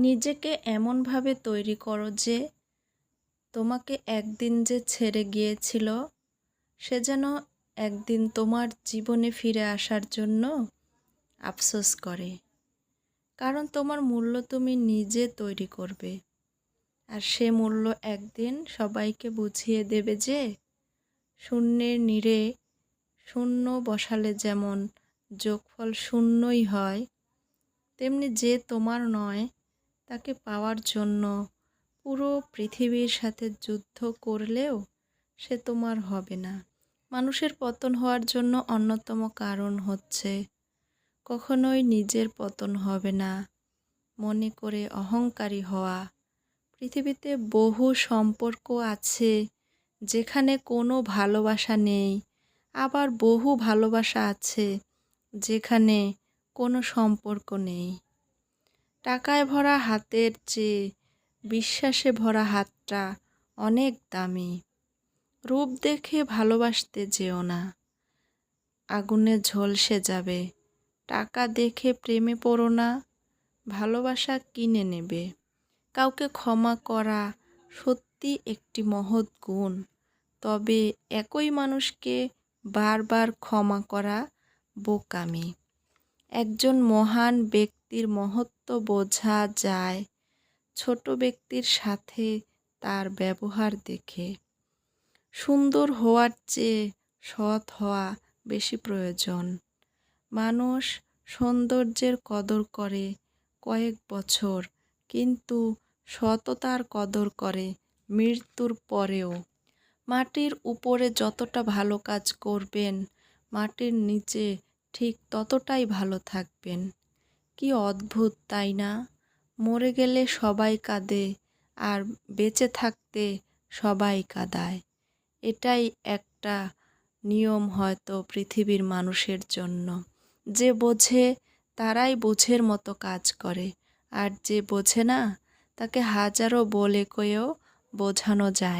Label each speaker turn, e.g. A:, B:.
A: নিজেকে এমনভাবে তৈরি করো যে তোমাকে একদিন যে ছেড়ে গিয়েছিল, সে যেন একদিন তোমার জীবনে ফিরে আসার জন্য আফসোস করে। কারণ তোমার মূল্য তুমি নিজে তৈরি করবে। আর সে মূল্য একদিন সবাইকে বুঝিয়ে দেবে যে শূন্যের নীড়ে শূন্য বসালে যেমন যোগফল শূন্যই হয়, তেমনি যে তোমার নয় তাকে পাওয়ার জন্য পুরো পৃথিবীর সাথে যুদ্ধ করলেও সে তোমার হবে না। মানুষের পতন হওয়ার জন্য অন্যতম কারণ হচ্ছে কখনোই নিজের পতন হবে না। মনে করে অহংকারী হওয়া। পৃথিবীতে বহু সম্পর্ক আছে যেখানে কোনো ভালোবাসা নেই। আবার বহু ভালোবাসা আছে যেখানে কোনো সম্পর্ক নেই। টাকায় ভরা হাতের চেয়ে বিশ্বাসে ভরা হাতটা অনেক দামি। রূপ দেখে ভালোবাসতে যেও না। আগুনে ঝলসে যাবে। টাকা দেখে প্রেমে পড়ো না। ভালোবাসা কিনে নেবে। কাউকে ক্ষমা করা সত্যি একটি মহৎ গুণ। তবে একই মানুষকে বারবার ক্ষমা করা বোকামি। একজন মহান ব্যক্তির মহত্ব বোঝা যায়। ছোট ব্যক্তির সাথে তার ব্যবহার দেখে। সুন্দর হওয়ার চেয়ে সৎ হওয়া বেশি প্রয়োজন। মানুষ সৌন্দর্যের কদর করে কয়েক বছর, কিন্তু সততার কদর করে মৃত্যুর পরেও। মাটির উপরে যতটা ভালো কাজ করবেন, মাটির নিচে ঠিক ততটাই ভালো থাকবেন। কি অদ্ভুত, তাই না? মরে গেলে সবাই কাঁদে আর বেঁচে থাকতে সবাই কাঁদায়। এটাই একটা নিয়ম হয়তো পৃথিবীর মানুষের জন্য। যে বোঝে, তারাই বোঝের মতো কাজ করে। আর যে বোঝে না, তাকে হাজারো বলে কয়েও বোঝানো যায়